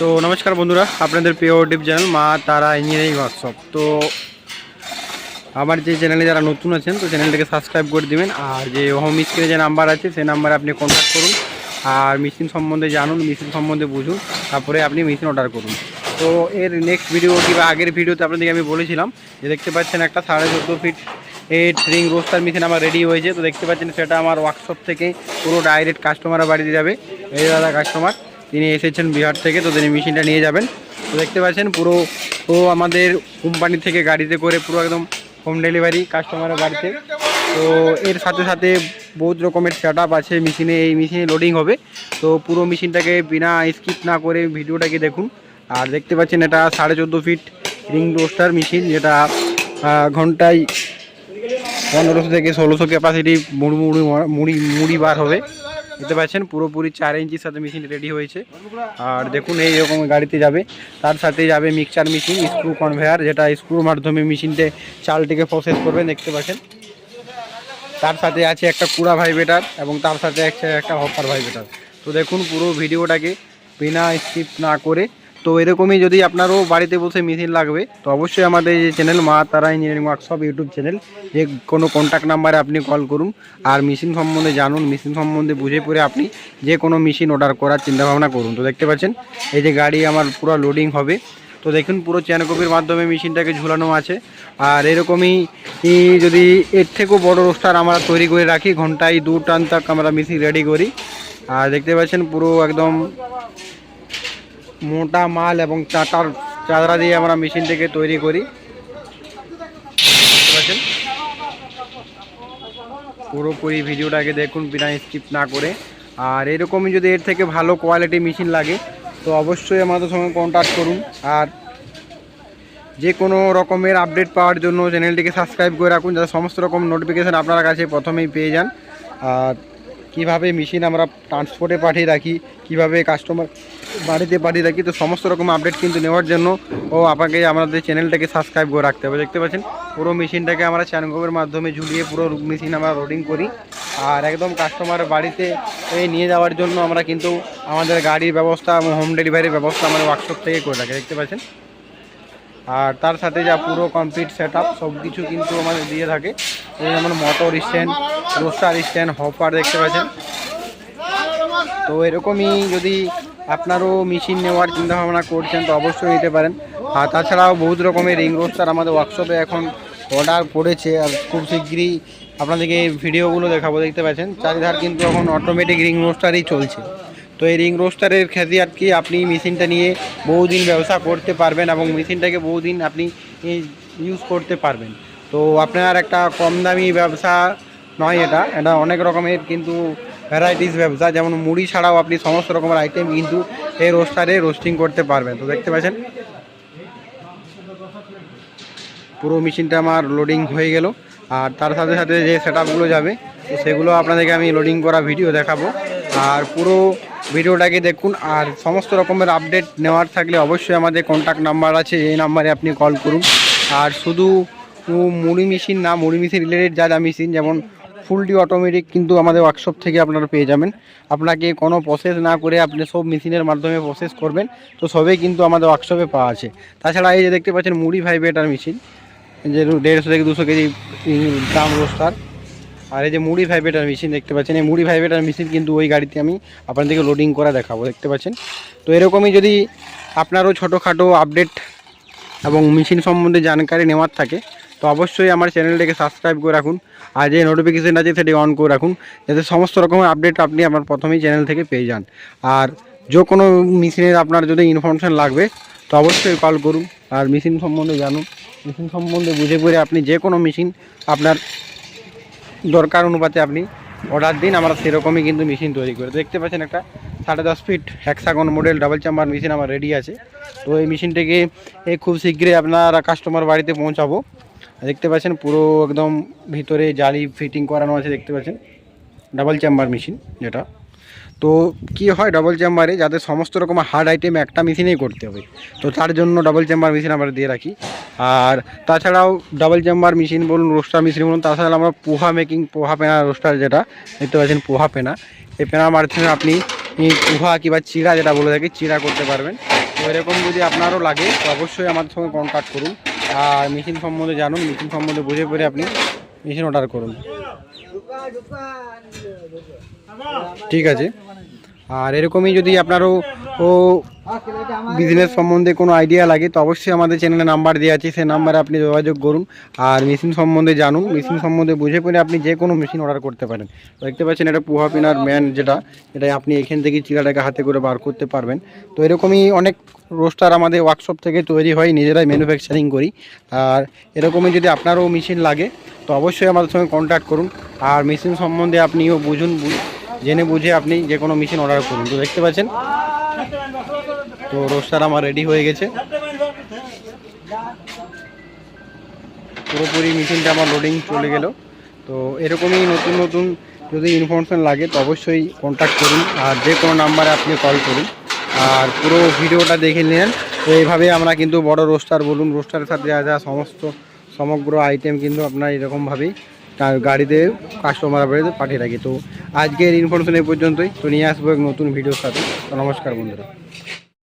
তো নমস্কার বন্ধুরা, আপনাদের প্রিয় ডিপ চ্যানেল মা তারা ইঞ্জিনিয়ারিং ওয়ার্কশপ তো আমার যে চ্যানেলে যারা নতুন আছেন, তো চ্যানেলটাকে সাবস্ক্রাইব করে দিবেন, আর যে হোম স্ক্রিনে যে নাম্বার আছে, সেই নাম্বারে আপনি কন্ট্যাক্ট করুন, আর মেশিন সম্বন্ধে জানুন মেশিন সম্বন্ধে বুঝুন, তারপরে আপনি মেশিন অর্ডার করুন। তো এর নেক্সট ভিডিও কিংবা আগের ভিডিওতে আপনাদেরকে আমি বলেছিলাম, যে দেখতে পাচ্ছেন একটা সাড়ে চোদ্দ feet eight ring roaster machine আমার রেডি হয়েছে। তো দেখতে পাচ্ছেন সেটা আমার ওয়ার্কশপ থেকে পুরো ডাইরেক্ট কাস্টমারের বাড়িতে যাবে। এই দাদা কাস্টমার তিনি এসেছেন বিহার থেকে, তো তিনি মেশিনটা নিয়ে যাবেন। তো দেখতে পাচ্ছেন, পুরো ও আমাদের কোম্পানি থেকে গাড়িতে করে পুরো একদম হোম ডেলিভারি কাস্টমারের বাড়িতে। তো এর সাথে সাথে বহুত রকমের সেট আছে মেশিনে, এই মেশিনে লোডিং হবে। তো পুরো মেশিনটাকে বিনা স্কিপ না করে ভিডিওটাকে দেখুন। আর দেখতে পাচ্ছেন, এটা সাড়ে চোদ্দ ফিট রিং রোস্টার মেশিন যেটা ঘন্টায় পনেরোশো থেকে ষোলোশো ক্যাপাসিটি মুড়ি মুড়ি মুড়ি মুড়ি বার হবে। দেখতে পাচ্ছেন, পুরোপুরি চার ইঞ্চির সাথে মেশিন রেডি হয়েছে। আর দেখুন, এই রকম গাড়িতে যাবে। তার সাথে যাবে মিক্সচার মেশিন স্ক্রু কনভেয়ার যেটা স্ক্রুর মাধ্যমে মেশিনতে চালটিকে প্রসেস করবেন, দেখতে পাচ্ছেন। তার সাথে আছে একটা কুড়া ভাইবেটার এবং তার সাথে আছে একটা হপার ভাইবেটার তো দেখুন, পুরো ভিডিওটাকে বিনা স্কিপ না করে তো এরকমই যদি আপনারও বাড়িতে বসে মেশিন লাগবে, তো অবশ্যই আমাদের যে চ্যানেল মা তারা ইঞ্জিনিয়ারিং ওয়ার্কশপ ইউটিউব চ্যানেল যে কোনো কন্ট্যাক্ট নাম্বারে আপনি কল করুন। আর মেশিন সম্বন্ধে জানুন মেশিন সম্বন্ধে বুঝে পড়ে আপনি যে কোনো মেশিন অর্ডার করার চিন্তাভাবনা করুন। তো দেখতে পাচ্ছেন, এই যে গাড়ি আমার পুরো লোডিং হবে। তো দেখুন, পুরো চেন কপির মাধ্যমে মেশিনটাকে ঝুলানো আছে। আর এরকমই যদি এর থেকেও বড় রোস্টার আমরা তৈরি করে রাখি, ঘন্টায় দু টান তাক আমরা মেশিন রেডি করি। আর দেখতে পাচ্ছেন, পুরো একদম মোটা মাল এবং চাটার চাদরা দিয়ে আমরা মেশিনটাকে তৈরি করি। পুরোপুরি ভিডিওটাকে দেখুন, বিনা স্কিপ না করে। আর এরকমই যদি এর থেকে ভালো কোয়ালিটি মেশিন লাগে, তো অবশ্যই আমাদের সঙ্গে কন্ট্যাক্ট করুন। আর যে কোনো রকমের আপডেট পাওয়ার জন্য চ্যানেলটিকে সাবস্ক্রাইব করে রাখুন, যাতে সমস্ত রকম নোটিফিকেশান আপনার কাছে প্রথমেই পেয়ে যান। আর কীভাবে মেশিন আমরা ট্রান্সপোর্টে পাঠিয়ে রাখি, কীভাবে কাস্টমার বাড়িতে পাঠিয়ে রাখি, তো সমস্ত রকম আপডেট কিন্তু নেওয়ার জন্য ও আপনাকে আমাদের চ্যানেলটাকে সাবস্ক্রাইব করে রাখতে হবে। দেখতে পাচ্ছেন, পুরো মেশিনটাকে আমরা চ্যানগোবের মাধ্যমে ঝুলিয়ে পুরো মেশিন আমরা রোডিং করি। আর একদম কাস্টমার বাড়িতে নিয়ে যাওয়ার জন্য আমরা কিন্তু আমাদের গাড়ির ব্যবস্থা এবং হোম ডেলিভারির ব্যবস্থা আমাদের ওয়ার্কশপ থেকে করে রাখি দেখতে পাচ্ছেন, আর তার সাথে যা পুরো কমপ্লিট সেট আপ সব কিছু কিন্তু আমাদের দিয়ে থাকে। যেমন motor stand roaster stand hopper দেখতে পাচ্ছেন। তো এরকমই যদি আপনারও মেশিন নেওয়ার চিন্তা ভাবনা করছেন, তো অবশ্যই নিতে পারেন। আর তাছাড়াও বহুত রকমের রিং রোস্টার আমাদের ওয়ার্কশপে এখন অর্ডার পড়েছে আর খুব শীঘ্রই আপনাদেরকে এই ভিডিওগুলো দেখাবো, দেখতে পাচ্ছেন। চারিধার কিন্তু এখন অটোমেটিক রিং রোস্টারই চলছে। তো এই রিং রোস্টারের খ্যাতি আর কি আপনি মেশিনটা নিয়ে বহুদিন ব্যবসা করতে পারবেন এবং মেশিনটাকে বহুদিন আপনি ইউজ করতে পারবেন। তো আপনার একটা কম দামি ব্যবসা নয় এটা এটা অনেক রকমের কিন্তু ভ্যারাইটিস ব্যবসা, যেমন মুড়ি ছাড়াও আপনি সমস্ত রকমের আইটেম কিন্তু এই রোস্টারে রোস্টিং করতে পারবেন। তো দেখতে পাচ্ছেন, পুরো মেশিনটা আমার লোডিং হয়ে গেল। আর তার সাথে সাথে যে সেট যাবে, তো সেগুলো আপনাদেরকে আমি লোডিং করা ভিডিও দেখাবো। আর পুরো ভিডিওটাকে দেখুন, আর সমস্ত রকমের আপডেট নেওয়ার থাকলে অবশ্যই আমাদের কন্ট্যাক্ট নাম্বার আছে, এই নাম্বারে আপনি কল করুন। আর শুধু মুড়ি মেশিন না, মুড়ি মেশিন রিলেটেড যা যা মেশিন, যেমন ফুলটি অটোমেটিক কিন্তু আমাদের ওয়ার্কশপ থেকে আপনারা পেয়ে যাবেন। আপনাকে কোনো প্রসেস না করে আপনি সব মেশিনের মাধ্যমে প্রসেস করবেন, তো সবই কিন্তু আমাদের ওয়ার্কশপে পাওয়া আছে। তাছাড়া এই যে দেখতে পাচ্ছেন মুড়ি ভাইব্রেটার মেশিন যে দেড়শো থেকে দুশো কেজি দাম রোস্টার আর এই যে মুড়ি ভাইব্রেটার মেশিন দেখতে পাচ্ছেন, এই মুড়ি ভাইব্রেটার মেশিন কিন্তু ওই গাড়িতে আমি আপনাদেরকে লোডিং করা দেখাবো, দেখতে পাচ্ছেন? তো এরকমই যদি আপনারও ছোটোখাটো আপডেট এবং মেশিন সম্বন্ধে জানকারি নেওয়ার থাকে তো অবশ্যই আমার চ্যানেলটাকে সাবস্ক্রাইব করে রাখুন আর যে নোটিফিকেশান আছে সেটি অন করে রাখুন, যাতে সমস্ত রকমের আপডেট আপনি আমার প্রথমেই চ্যানেল থেকে পেয়ে যান। আর যে কোনো মেশিনের আপনার যদি ইনফরমেশান লাগবে, তো অবশ্যই কল করুন আর মেশিন সম্বন্ধে জানুন। মেশিন সম্বন্ধে বুঝে পড়ে আপনি যে কোনো মেশিন আপনার দরকার অনুপাতে আপনি অর্ডার দিন, আমরা সেরকমই কিন্তু মেশিন তৈরি করে। দেখতে পাচ্ছেন একটা সাড়ে দশ feet hexagon model double chamber machine আমার রেডি আছে। তো এই মেশিনটাকে খুব শীঘ্রই আপনার কাস্টমার বাড়িতে পৌঁছাবো। দেখতে পাচ্ছেন পুরো একদম ভিতরে জালি ফিটিং করানো আছে, দেখতে পাচ্ছেন? ডাবল চেম্বার মেশিন যেটা। তো কি হয় ডবল চেম্বারে যাদের সমস্ত রকম হার্ড আইটেম একটা মেশিনেই করতে হবে। তো তার জন্য ডবল চেম্বার মেশিন আমরা দিয়ে রাখি। আর তাছাড়াও ডাবল চেম্বার মেশিন বলুন রোস্টার মেশিন বলুন, তাছাড়া আমরা পোহা মেকিং পোহা পেনা রোস্টার যেটা, দেখতে পাচ্ছেন পোহা পেনা। এই পেনার মাধ্যমে আপনি পোহা কিংবা চিড়া যেটা বলে থাকি, চিড়া করতে পারবেন। তো এরকম যদি আপনারও লাগে, তো অবশ্যই আমাদের সঙ্গে কন্ট্যাক্ট করুন। আর মেশিন সম্বন্ধে জানুন মেশিন সম্বন্ধে বুঝে পড়ে আপনি মেশিন অর্ডার করুন। ঠিক আছে। আর এরকমই যদি আপনারও ও বিজনেস সম্বন্ধে কোনো আইডিয়া লাগে, তো অবশ্যই আমাদের চ্যানেলে নাম্বার দেওয়া আছে, সেই নাম্বারে আপনি যোগাযোগ করুন। আর মেশিন সম্বন্ধে জানুন মেশিন সম্বন্ধে বুঝে পড়ে আপনি যে কোনো মেশিন অর্ডার করতে পারেন। দেখতে পাচ্ছেন এটা পোহা পিনার ম্যান যেটা, এটা আপনি এখান থেকে চিরাটাকে হাতে করে বার করতে পারবেন। তো এরকমই অনেক রোস্টার আমাদের ওয়ার্কশপ থেকে তৈরি হয়, নিজেরাই ম্যানুফ্যাকচারিং করি। আর এরকমই যদি আপনারও মেশিন লাগে, তো অবশ্যই আমাদের সঙ্গে কন্ট্যাক্ট করুন। আর মেশিন সম্বন্ধে আপনিও বুঝুন জেনে বুঝে আপনি যে কোনো মেশিন অর্ডার করুন। তো দেখতে পাচ্ছেন, তো রোস্টার আমার রেডি হয়ে গেছে। পুরোপুরি মেশিনটা আমার লোডিং চলে গেল। তো এরকমই নতুন নতুন যদি ইনফরমেশন লাগে, তো অবশ্যই কন্ট্যাক্ট করুন। আর যে কোনো নাম্বারে আপনি কল করুন। আর পুরো ভিডিওটা দেখে নেন। তো এইভাবে আমরা কিন্তু বড় রোস্টার বলুন রোস্টারের সাথে যা যা সমস্ত, সমগ্র আইটেম কিন্তু আপনার এরকমভাবেই তার গাড়িতে কাস্টমার বাড়িতে পাঠিয়ে রাখি। তো আজকের ইনফরমেশন এই পর্যন্তই। তো নিয়ে আসব এক নতুন ভিডিওর সাথে। তো নমস্কার বন্ধুরা।